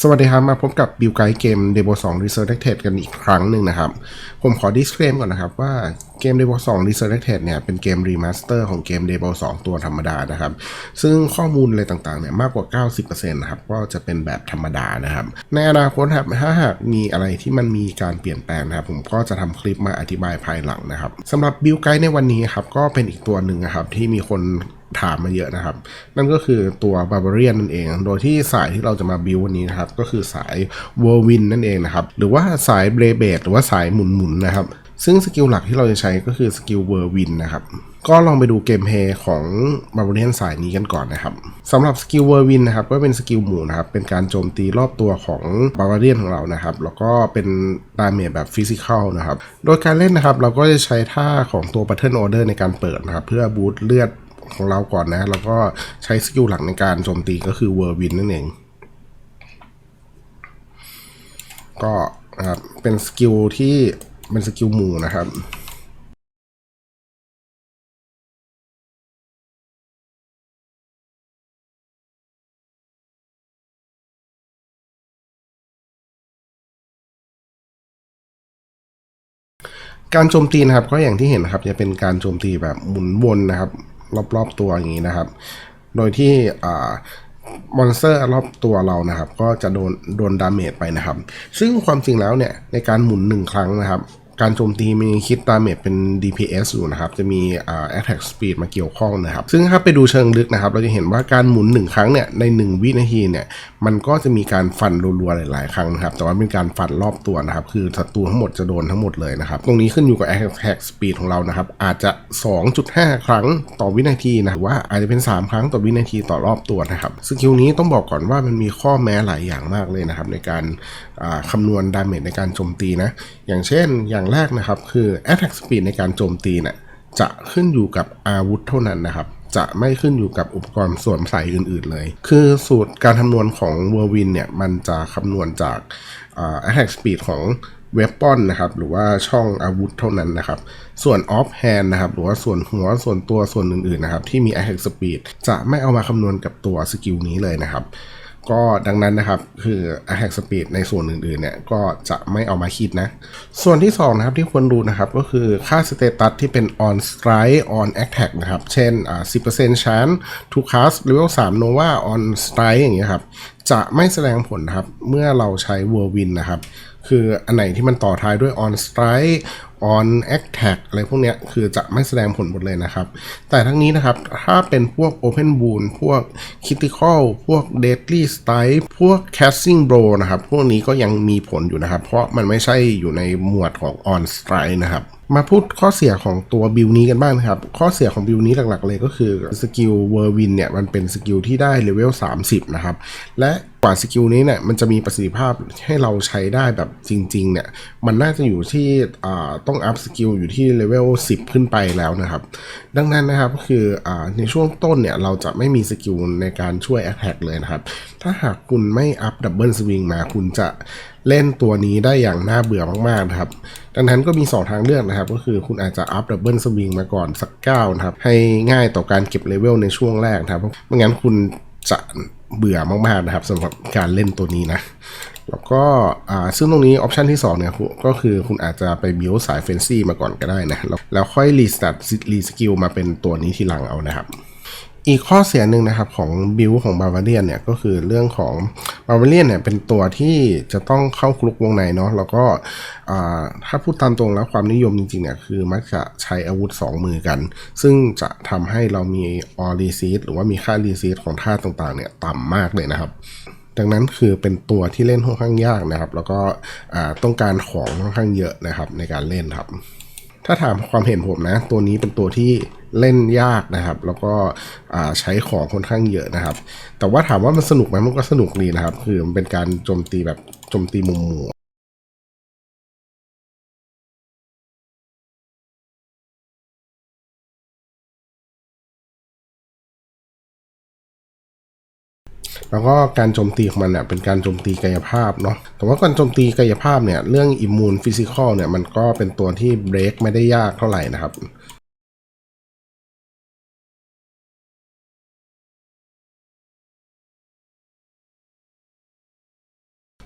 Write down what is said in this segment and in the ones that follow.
สวัสดีครับ มาพบกับบิวไกด์เกม d e b o 2 Resurrected กันอีกครั้งหนึ่งนะครับ ผมขอ disclaim ก่อนนะครับว่าเกม d e b o 2 Resurrected เนี่ยเป็นเกมรีมาสเตอร์ของเกม d e b o 2 ตัวธรรมดานะครับ ซึ่งข้อมูลอะไรต่างๆเนี่ยมากกว่า 90%นะครับก็จะเป็นแบบธรรมดานะครับ ในอนาคตครับถ้าหากมีอะไรที่มันมีการเปลี่ยนแปลงนะครับ ผมก็จะทำคลิปมาอธิบายภายหลังนะครับสำหรับบิวไกด์ในวันนี้ครับก็เป็นอีกตัวหนึ่งนะครับที่มีคน ถามมาเยอะนะครับ นั่นก็คือตัวบา r บ a เรียนนั่นเอง โดยที่สายที่เราจะมาบิววันนี้นะครับ ก็คือสายเวอร์วินนั่นเองนะครับ หรือว่าสายเบรเบดหรือว่าสายหมุนๆนะครับ ซึ่งสกิลหลักที่เราจะใช้ก็คือสกิลเวอร์วินนะครับก็ลองไปดูเกมเพลย์ของบา r บ a เรียนสายนี้กันก่อนนะครับสำหรับสกิลเวอร์วินนะครับก็เป็นสกิลหมู่นะครับเป็นการโจมตีรอบตัวของบา r บ a เรียนของเรานะครับ แล้วก็เป็นดาเมจแบบฟิสิกอลนะครับ โดยการเล่นนะครับเราก็จะใช้ท่าของตัว Pattern Order ในการเปิดนะครับ เพื่อบูตเลือด ของเราก่อนนะ แล้วก็ใช้สกิลหลักในการโจมตีก็คือเวอร์วินนั่นเอง ก็ครับเป็นสกิลที่เป็นสกิลหมู่นะครับการโจมตีนะครับก็อย่างที่เห็นนะครับจะเป็นการโจมตีแบบหมุนวนนะครับ รอบๆตัวอย่างนี้นะครับ โดยที่มอนสเตอร์รอบตัวเรานะครับ ก็จะโดนโดนดาเมจไปนะครับ ซึ่งความจริงแล้วเนี่ยในการหมุนหนึ่งครั้งนะครับ การโจมตีมีคิดดาเมจเป็น DPS อยู่นะครับ จะมีอ่า attack speed มาเกี่ยวข้องนะครับ ซึ่งถ้าไปดูเชิงลึกนะครับ เราจะเห็นว่าการหมุนหนึ่งครั้งเนี่ยใน 1 วินาทีเนี่ยมันก็จะมีการฟันรัวๆหลาย ๆ ครั้งนะครับ แต่ว่าเป็นการฟันรอบตัวนะครับ คือศัตรูทั้งหมดจะโดนทั้งหมดเลยนะครับ ตรงนี้ขึ้นอยู่กับ attack speed ของเรานะครับ อาจจะ 2.5 ครั้งต่อวินาทีนะหรือว่าอาจจะเป็น 3 ครั้งต่อวินาทีต่อรอบตัวนะครับสกิลนี้ต้องบอกก่อนว่ามันมีข้อแม้หลายอย่างมากเลยนะครับในการ คำนวณดาเมจในการโจมตีนะ อย่างเช่นอย่างแรกนะครับคือ attack speed ในการโจมตีเนี่ยจะขึ้นอยู่กับอาวุธเท่านั้นนะครับจะไม่ขึ้นอยู่กับอุปกรณ์ส่วนใส่อื่นๆเลย คือสูตรการคำนวณของ w h i r l w i n เนี่ย มันจะคำนวณจากอ่า attack speed ของเวปอนนะครับ หรือว่าช่องอาวุธเท่านั้นนะครับ ส่วน off hand นะครับ หรือว่าส่วนหัว ส่วนตัว ส่วนอื่นๆนะครับ ที่มี attack speed จะไม่เอามาคำนวณกับตัวสกิลนี้เลยนะครับ ก็ดังนั้นนะครับ คือ attack speed ในส่วนอื่นๆเนี่ย ก็จะไม่เอามาคิดนะ ส่วนที่สองนะครับที่ควรดูนะครับ ก็คือค่า status ที่เป็น on strike on attack นะครับ เช่นอ่า10% chance to cast level 3 nova on strike อย่างเงี้ยครับ จะไม่แสดงผลครับ เมื่อเราใช้ whirlwind นะครับ คืออันไหนที่มันต่อท้ายด้วย on strike on attack อะไรพวกเนี้ยคือจะไม่แสดงผลหมดเลยนะครับ แต่ทั้งนี้นะครับ ถ้าเป็นพวก open wound พวก critical พวก deadly strike พวก casting blow นะครับ พวกนี้ก็ยังมีผลอยู่นะครับ เพราะมันไม่ใช่อยู่ในหมวดของ on strike นะครับมาพูดข้อเสียของตัวบิลนี้กันบ้างนะครับ ข้อเสียของบิลนี้หลักๆเลยก็คือสกิลเวอร์วินเนี่ยมันเป็นสกิลที่ได้เลเวล30 นะครับ และ ว่าสกิลนี้เนี่ยมันจะมีประสิทธิภาพให้เราใช้ได้แบบจริง ๆ เนี่ยมันน่าจะอยู่ที่ต้องอัพสกิลอยู่ที่เลเวล10 ขึ้นไปแล้วนะครับ ดังนั้นนะครับคืออในช่วงต้นเนี่ยเราจะไม่มีสกิลในการช่วย Attack เลยนะครับ ถ้าหากคุณไม่อัพดับเบิลสวิงมาคุณจะเล่นตัวนี้ได้อย่างน่าเบื่อมากๆนะครับ ดังนั้นก็มี 2 ทางเลือกนะครับ ก็คือคุณอาจจะอัพดับเบิลสวิงมาก่อนสักก้านะครับ ให้ง่ายต่อการเก็บเลเวลในช่วงแรกนะครับ ไม่งั้นคุณ จะเบื่อมากๆนะครับสำหรับการเล่นตัวนี้นะแล้วก็ซึ่งตรงนี้ออปชันที่2เนี่ยก็คือคุณอาจจะไปบิวสายเฟนซี่มาก่อนก็ได้นะแล้วแล้วค่อยรีสตาร์ทรีสกิลมาเป็นตัวนี้ทีหลังเอานะครับ อีกข้อเสียหนึ่งนะครับของบิลของบาวาเรียนเนี่ยก็คือเรื่องของบาวาเรียนเนี่ยเป็นตัวที่จะต้องเข้าคลุกวงในเนาะแล้วก็อ่าถ้าพูดตามตรงแล้วความนิยมจริงๆเนี่ยคือมักจะใช้อาวุธ 2 มือกัน ซึ่งจะทำให้เรามีออรีซีดหรือว่ามีค่ารีซีดของท่าต่างๆเนี่ยต่ำมากเลยนะครับดังนั้นคือเป็นตัวที่เล่นค่อนข้างยากนะครับ แล้วก็อ่าต้องการของค่อนข้างเยอะนะครับในการเล่นครับ ถ้าถามความเห็นผมนะ ตัวนี้เป็นตัวที่ เล่นยากนะครับ แล้วก็ใช้ของค่อนข้างเยอะนะครับ แต่ว่าถามว่ามันสนุกไหมมันก็สนุกดีนะครับ คือมันเป็นการโจมตีแบบโจมตีมุมหมู่แล้วก็การโจมตีของมันเนี่ยเป็นการโจมตีกายภาพเนาะ แต่ว่าการโจมตีกายภาพเนี่ยเรื่องอิมมูนฟิสิกอลเนี่ยมันก็เป็นตัวที่เบรกไม่ได้ยากเท่าไหร่นะครับ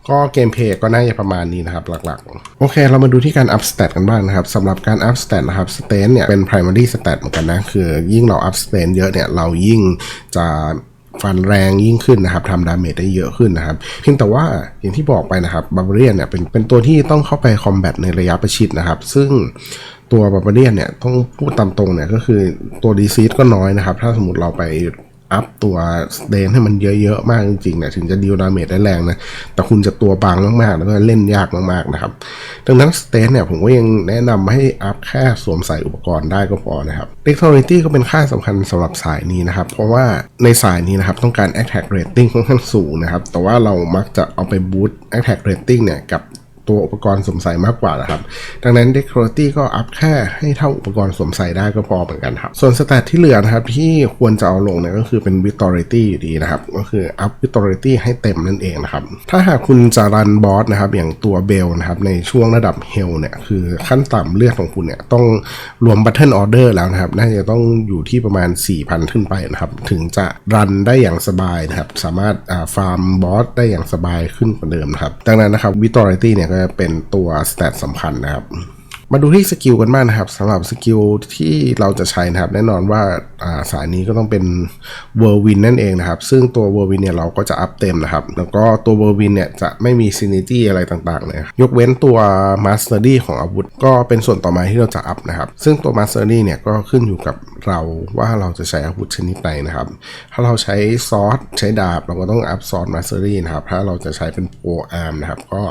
ก็เกมเพลย์ก็น่าจะประมาณนี้นะครับหลักๆ โอเค เรามาดูที่การอัพสเตตกันบ้างนะครับสำหรับการอัพสเตตนะครับสเตนเนี่ยเป็น primary stat เหมือนกันนะ คือยิ่งเราอัพสเตนเยอะเนี่ย เรายิ่งจะฟันแรงยิ่งขึ้นนะครับทำดาเมจได้เยอะขึ้นนะครับ เพียงแต่ว่าอย่างที่บอกไปนะครับบา r เ a ียนเนี่ยเป็นเป็นตัวที่ต้องเข้าไปคอมแบทในระยะประชิดนะครับ ซึ่งตัวบา r เ a ียนเนี่ยต้องพูดตามตรงเนี่ยก็คือตัวดีซีดก็น้อยนะครับ ถ้าสมมติเราไป อัพตัวเดนให้มันเยอะๆมากจริงๆเนี่ยถึงจะดีลดาเมจได้แรงนะ แต่คุณจะตัวบางมากๆ แล้วก็เล่นยากมากๆนะครับ ดังนั้นสเตนเนี่ยผมก็ยังแนะนำให้อัพแค่สวมใส่อุปกรณ์ได้ก็พอนะครับ Dexterity ก็เป็นค่าสำคัญสำหรับสายนี้นะครับ เพราะว่าในสายนี้นะครับต้องการ Attack Rating ค่อนข้างสูงนะครับ แต่ว่าเรามักจะเอาไปบูต Attack Rating เนี่ยกับ ตัวอุปกรณ์สวมใส่มากกว่านะครับ ดังนั้น Dexterity ก็อัพแค่ให้เท่าอุปกรณ์สวมใส่ได้ก็พอเหมือนกันครับ ส่วนสแตทที่เหลือนะครับที่ควรจะเอาลงเนี่ยก็คือเป็น Vitality อยู่ดีนะครับ ก็คืออัพ Vitality ให้เต็มนั่นเองนะครับ ถ้าหากคุณจะรันบอสนะครับอย่างตัวเบลนะครับในช่วงระดับเฮลเนี่ยคือขั้นต่ำเลือดของคุณเนี่ยต้องรวม Battle Order แล้วนะครับน่าจะต้องอยู่ที่ประมาณ 4,000 ขึ้นไปนะครับถึงจะรันได้อย่างสบายนะครับสามารถฟาร์มบอสได้อย่างสบายขึ้นกว่าเดิมนะครับดังนั้นนะครับ Vitality เนี่ยก็ะเป็นตัวสเตตสำคัญนะครับมาดูที่สกิลกันบ้างนะครับสำหรับสกิลที่เราจะใช้นะครับแน่นอนว่าาสายนี้ก็ต้องเป็นเวอร์วินนั่นเองนะครับ ซึ่งตัวเวอร์วินเนี่ยเราก็จะอัพเต็มนะครับ แล้วก็ตัวเวอร์วินเนี่ยจะไม่มีซินิตี้อะไรต่างๆเลยยกเว้นตัวมาสเตอรี่ของอาวุธ ก็เป็นส่วนต่อมาที่เราจะอัพนะครับ ซึ่งตัวมาสเตอรี่เนี่ยก็ขึ้นอยู่กับ เราว่าเราจะใช้อาวุธชนิดไหนนะครับ ถ้าเราใช้ซอสใช้ดาบ เราก็ต้องอัพซอสมาสเตอรี่นะครับ ถ้าเราจะใช้เป็นโปรอาร์มนะครับ ก็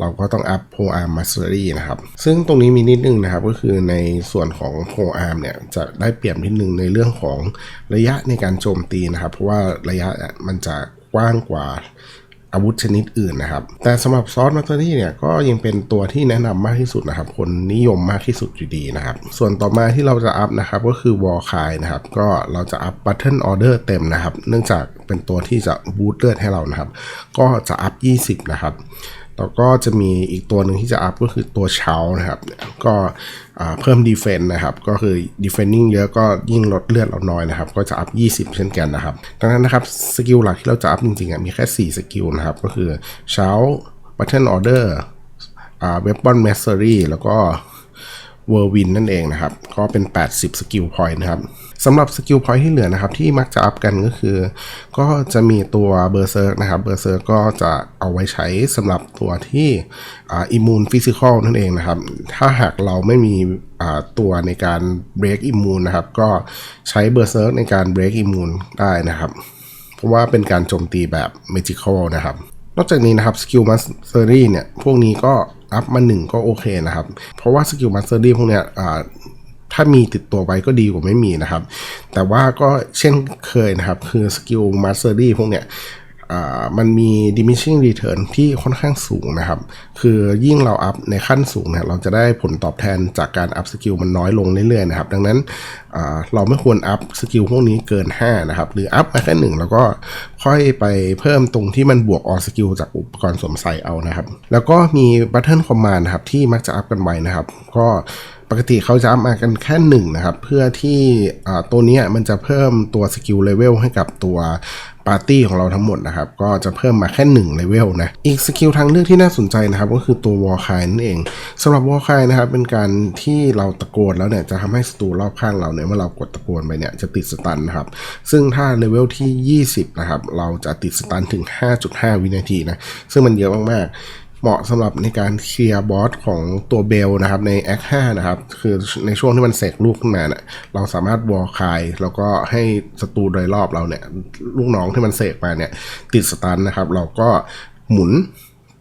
เราก็ต้องอัพโปรอาร์มมาสเตอรี่นะครับ ซึ่งตรงนี้มีนิดนึงนะครับ ก็คือในส่วนของโปรอาร์มเนี่ยจะได้เปรียบนิดนึงในเรื่องของระยะในการโจมตีนะครับ เพราะว่าระยะมันจะกว้างกว่า อาวุธชนิดอื่นนะครับ แต่สำหรับซอสมาสเตอรี่เนี่ยก็ยังเป็นตัวที่แนะนำมากที่สุดนะครับ คนนิยมมากที่สุดอยู่ดีนะครับ ส่วนต่อมาที่เราจะอัพนะครับก็คือวอลคายนะครับ ก็เราจะอัพบัตเทิลออเดอร์เต็มนะครับ เนื่องจากเป็นตัวที่จะบูตเลือดให้เรานะครับ ก็จะอัพ 20 นะครับ แล้วก็จะมีอีกตัวหนึ่งที่จะอัพก็คือตัวเชานะครับ ก็เพิ่มดีเฟนต์นะครับ ก็คือดีเฟนนิ่งเยอะก็ยิ่งลดเลือดเราน้อยนะครับ ก็จะอัพ 20 เช่นกันนะครับ ดังนั้นนะครับสกิลหลักที่เราจะอัพจริงๆอะมีแค่ 4 สกิลนะครับ ก็คือเชาบัตเทิลออเดอร์อ่าเวปอนแมสเซอรี่แล้วก็ เวอร์วินนั่นเองนะครับ ก็เป็น 80 สกิลพอยต์นะครับสำหรับสกิลพอยต์ที่เหลือนะครับ ที่มักจะอัพกันก็คือ ก็จะมีตัวเบอร์เซิร์กนะครับเบอร์เซิร์กก็จะเอาไว้ใช้สำหรับตัวที่อิมมูนฟิสิกอลนั่นเองนะครับ ถ้าหากเราไม่มีตัวในการเบรกอิมมูนนะครับ ก็ใช้เบอร์เซิร์กในการเบรกอิมมูนได้นะครับ เพราะว่าเป็นการโจมตีแบบเมจิคอลนะครับ นอกจากนี้นะครับสกิลมาสเตอรี่เนี่ย พวกนี้ก็อัพมาหนึ่งก็โอเคนะครับ เพราะว่าสกิลมาสเตอรี่พวกเนี้ยถ้ามีติดตัวไว้ก็ดีกว่าไม่มีนะครับ แต่ว่าก็เช่นเคยนะครับ คือสกิลมาสเตอรี่พวกเนี้ย มันมี diminishing return ที่ค่อนข้างสูงนะครับ คือยิ่งเราอัพในขั้นสูงเนี่ยเราจะได้ผลตอบแทนจากการอัพสกิลมันน้อยลงเรื่อยๆนะครับ ดังนั้นเราไม่ควรอัพสกิลพวกนี้เกิน 5 นะครับ หรืออัพมาแค่หนึ่งแล้วก็ค่อยไปเพิ่มตรงที่มันบวกออสกิลจากอุปกรณ์สวมใส่เอานะครับ แล้วก็มี Button Command นะครับ ที่มักจะอัพกันไว้นะครับ ก็ปกติเขาจะอัพมากันแค่หนึ่งนะครับ เพื่อที่ตัวนี้มันจะเพิ่มตัวสกิลเลเวลให้กับตัว ปาร์ตี้ของเราทั้งหมดนะครับ ก็จะเพิ่มมาแค่1เลเวลนะ อีกสกิลทางเลือกที่น่าสนใจนะครับ ก็คือตัววอลคายนั่นเองสำหรับวอลคายนะครับ เป็นการที่เราตะโกนแล้วเนี่ย จะทำให้ศัตรูรอบข้างเราเนี่ยเมื่อเรากดตะโกนไปเนี่ยจะติดสตันนะครับ ซึ่งถ้าเลเวลที่ 20 นะครับ เราจะติดสตันถึง 5.5 วินาทีนะ ซึ่งมันเยอะมากๆ เหมาะสำหรับในการเคลียร์บอสของตัวเบลนะครับในแอค5นะครับ คือในช่วงที่มันเสกลูกขึ้นมาเนี่ยเราสามารถวอลคายแล้วก็ให้ศัตรูโดยรอบเราเนี่ย ลูกน้องที่มันเสกมาเนี่ย ติดสตันนะครับ เราก็หมุน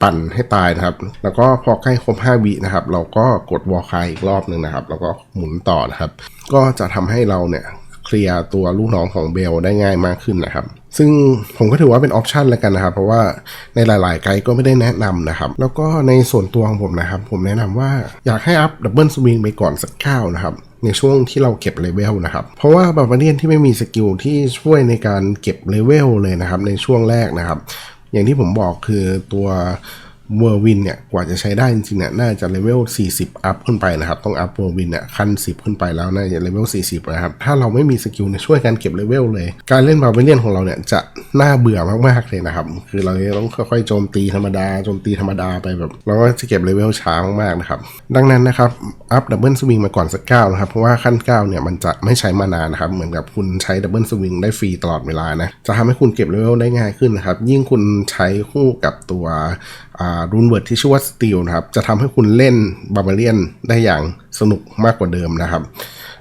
ปั่นให้ตายนะครับ แล้วก็พอใกล้ครบ5วินะครับ เราก็กดวอลคายอีกรอบหนึ่งนะครับ แล้วก็หมุนต่อนะครับ ก็จะทำให้เราเนี่ยเคลียร์ตัวลูกน้องของเบลได้ง่ายมากขึ้นนะครับ ซึ่งผมก็ถือว่าเป็นออปชันแล้วกันนะครับ เพราะว่าในหลาย ๆ ไกด์ก็ไม่ได้แนะนำนะครับ แล้วก็ในส่วนตัวของผมนะครับ ผมแนะนำว่าอยากให้อัพดับเบิลสวิงไปก่อนสักก้าวนะครับในช่วงที่เราเก็บเลเวลนะครับ เพราะว่าบาบาเรียนที่ไม่มีสกิลที่ช่วยในการเก็บเลเวลเลยนะครับในช่วงแรกนะครับ อย่างที่ผมบอกคือตัว เวอร์วินเนี่ยกว่าจะใช้ได้จริงๆเนี่ยน่าจะเลเวล 40 อัพขึ้นไปนะครับ ต้องอัพเวอร์วินเนี่ยขั้น 10 ขึ้นไปแล้วน่าจะเลเวล 40 นะครับ ถ้าเราไม่มีสกิลเนี่ยช่วยกันเก็บเลเวลเลย การเล่นบาร์เบเลียนของเราเนี่ยจะน่าเบื่อมากๆเลยนะครับ คือเราจะต้องค่อยๆโจมตีธรรมดาโจมตีธรรมดาไปแบบเราก็จะเก็บเลเวลช้ามากๆนะครับ ดังนั้นนะครับอัพดับเบิลสวิงมาก่อนสักเก้านะครับเพราะว่าขั้นก้าเนี่ยมันจะไม่ใช้มานานนะครับเหมือนกับคุณใช้ดับเบิลสวิงได้ฟรีตลอดเวลานะจะทำให้คุณเก็บเลเวลได้ง่ายขึ้นนะครับยิ่งคุณใช้คู่กับตัวรูนเวิร์ดที่ชื่อว่าสตีลนะครับ จะทำให้คุณเล่นบาร์เบเลียนได้อย่างสนุกมากกว่าเดิมนะครับ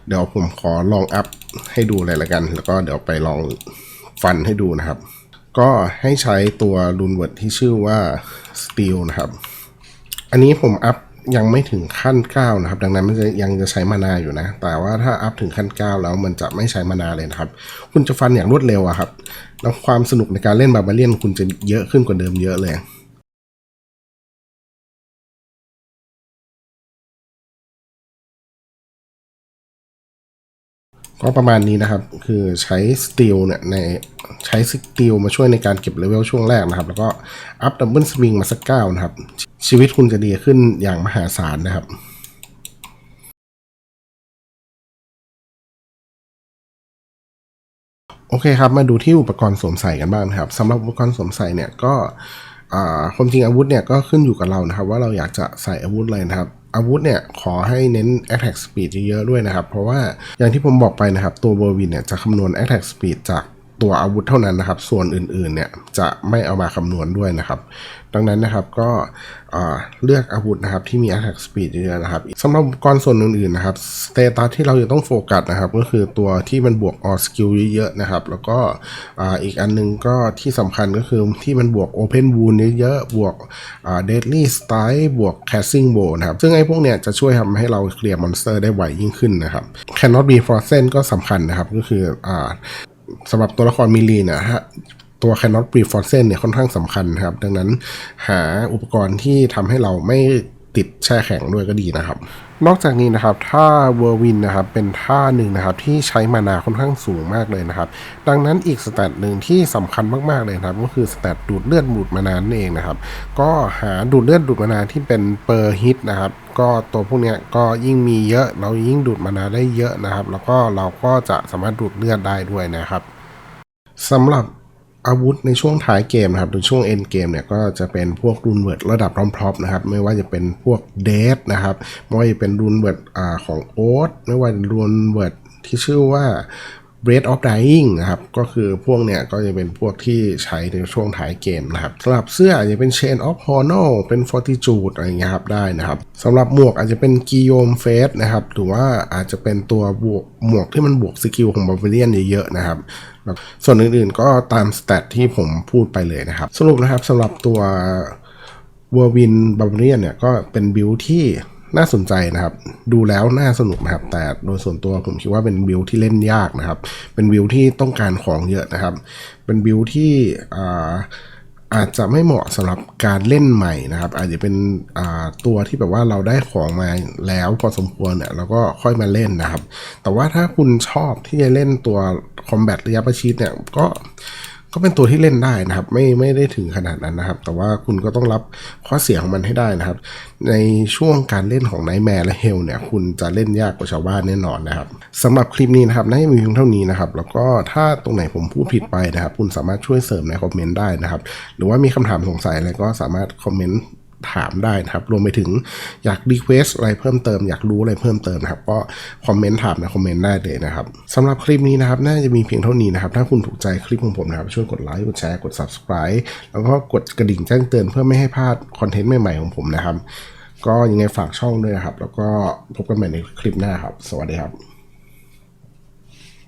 เดี๋ยวผมขอลองอัพให้ดูเลยละกัน แล้วก็เดี๋ยวไปลองฟันให้ดูนะครับ ก็ให้ใช้ตัวรูนเวิร์ดที่ชื่อว่าสตีลนะครับ อันนี้ผมอัพยังไม่ถึงขั้น 9 นะครับ ดังนั้นมันจะยังจะใช้มานาอยู่นะ แต่ว่าถ้าอัพถึงขั้น 9 แล้วมันจะไม่ใช้มานาเลยนะครับ คุณจะฟันอย่างรวดเร็วอะครับ แล้วความสนุกในการเล่นบาร์บาเลียนคุณจะเยอะขึ้นกว่าเดิมเยอะเลย ก็ประมาณนี้นะครับ คือใช้สตีลเนี่ยในใช้สตีลมาช่วยในการเก็บเลเวลช่วงแรกนะครับ แล้วก็อัพดับเบิลสวิงมาสักเก้านะครับ ชีวิตคุณจะดีขึ้นอย่างมหาศาลนะครับโอเคครับ มาดูที่อุปกรณ์สวมใส่กันบ้างนะครับสำหรับอุปกรณ์สวมใส่เนี่ยก็ความจริงอาวุธเนี่ยก็ขึ้นอยู่กับเรานะครับ ว่าเราอยากจะใส่อาวุธอะไรนะครับ อาวุธเนี่ยขอให้เน้น attack speed เยอะๆด้วยนะครับ เพราะว่าอย่างที่ผมบอกไปนะครับ ตัวเวอร์วินเนี่ยจะคำนวณ attack speed จาก ตัวอาวุธเท่านั้นนะครับ ส่วนอื่นๆเนี่ยจะไม่เอามาคำนวณด้วยนะครับ ดังนั้นนะครับก็เลือกอาวุธนะครับที่มี attack speed เยอะนะครับสำหรับอุปกรณ์ส่วนอื่นๆนะครับสเตตัสที่เราจะต้องโฟกัสนะครับ ก็คือตัวที่มันบวก all skill เยอะๆนะครับ แล้วก็อีกอันหนึงก็ที่สำคัญก็คือที่มันบวก open wound เยอะๆบวก deadly strike บวก casting bow นะครับ ซึ่งไอ้พวกเนี้ยจะช่วยทำให้เราเคลียร์มอนสเตอร์ได้ไวยิ่งขึ้นนะครับ cannot be frozen ก็สำคัญนะครับก็คืออ สำหรับตัวละครมิลีนะฮะตัว cannot be frozen เนี่ยค่อนข้างสำคัญครับ ดังนั้นหาอุปกรณ์ที่ทำให้เราไม่ ติดแช่แข็งด้วยก็ดีนะครับ นอกจากนี้นะครับถ้าเวอร์วินนะครับเป็นท่าหนึ่งนะครับที่ใช้มานาค่อนข้างสูงมากเลยนะครับ ดังนั้นอีกสแตทหนึ่งที่สำคัญมากๆเลยนะครับ ก็คือสแตทดูดเลือดดูดมานานั่นเองนะครับ ก็หาดูดเลือดดูดมานาที่เป็นเปอร์ฮิตนะครับก็ตัวพวกเนี้ยก็ยิ่งมีเยอะเรายิ่งดูดมานาได้เยอะนะครับ แล้วก็เราก็จะสามารถดูดเลือดได้ด้วยนะครับสำหรับ อาวุธในช่วงท้ายเกมนะครับหรือช่วงเอ็นเกมเนี่ยก็จะเป็นพวกรูนเวิร์ดระดับรอมพรอปนะครับไม่ว่าจะเป็นพวกเดทนะครับไม่ว่าจะเป็นรูนเวิร์ดของโอ๊ตไม่ว่ารูนเวิร์ดที่ชื่อว่า b r e a t of Dying นะครับ ก็คือพวกเนี้ยก็จะเป็นพวกที่ใช้ในช่วงท้ายเกมนะครับสำหรับเสื้ออาจจะเป็น Chain of Honor เป็น Fortitude อะไรเงี้ยครับได้นะครับสำหรับหมวกอาจจะเป็น Guillaume Face นะครับ หรือว่าอาจจะเป็นตัวบวกหมวกที่มันบวกสกิลของ Barbarian เยอะๆนะครับ ส่วนอื่นๆก็ตามสเตตที่ผมพูดไปเลยนะครับ สรุปนะครับสำหรับตัวเวอร์วินบาร์เรียนเนี่ยก็เป็นบิลที่น่าสนใจนะครับ ดูแล้วน่าสนุกนะครับ แต่โดยส่วนตัวผมคิดว่าเป็นบิลที่เล่นยากนะครับ เป็นบิลที่ต้องการของเยอะนะครับ เป็นบิลที่อ่าอาจจะไม่เหมาะสำหรับการเล่นใหม่นะครับ อาจจะเป็นตัวที่แบบว่าเราได้ของมาแล้วพอสมควรเนี่ยเราก็ค่อยมาเล่นนะครับ แต่ว่าถ้าคุณชอบที่จะเล่นตัว คอมแบทระยะประชิดเนี่ยก็ก็เป็นตัวที่เล่นได้นะครับ ไม่ไม่ได้ถึงขนาดนั้นนะครับ แต่ว่าคุณก็ต้องรับข้อเสียของมันให้ได้นะครับ ในช่วงการเล่นของไนแมร์และเฮลเนี่ย คุณจะเล่นยากกว่าชาวบ้านแน่นอนนะครับสำหรับคลิปนี้นะครับน่าจะมีเพียงเท่านี้นะครับ แล้วก็ถ้าตรงไหนผมพูดผิดไปนะครับ คุณสามารถช่วยเสริมในคอมเมนต์ได้นะครับ หรือว่ามีคำถามสงสัยอะไรก็สามารถคอมเมนต์ ถามได้นะครับ รวมไปถึงอยากรีเควสอะไรเพิ่มเติม อยากรู้อะไรเพิ่มเติมนะครับ ก็คอมเมนต์ถามในคอมเมนต์ได้เลยนะครับสำหรับคลิปนี้นะครับ น่าจะมีเพียงเท่านี้นะครับ ถ้าคุณถูกใจคลิปของผมนะครับ ช่วยกดไลค์กดแชร์กด subscribe แล้วก็กดกระดิ่งแจ้งเตือนเพื่อไม่ให้พลาดคอนเทนต์ใหม่ๆของผมนะครับ ก็ยังไงฝากช่องด้วยนะครับ แล้วก็พบกันใหม่ในคลิปหน้าครับ สวัสดีครับ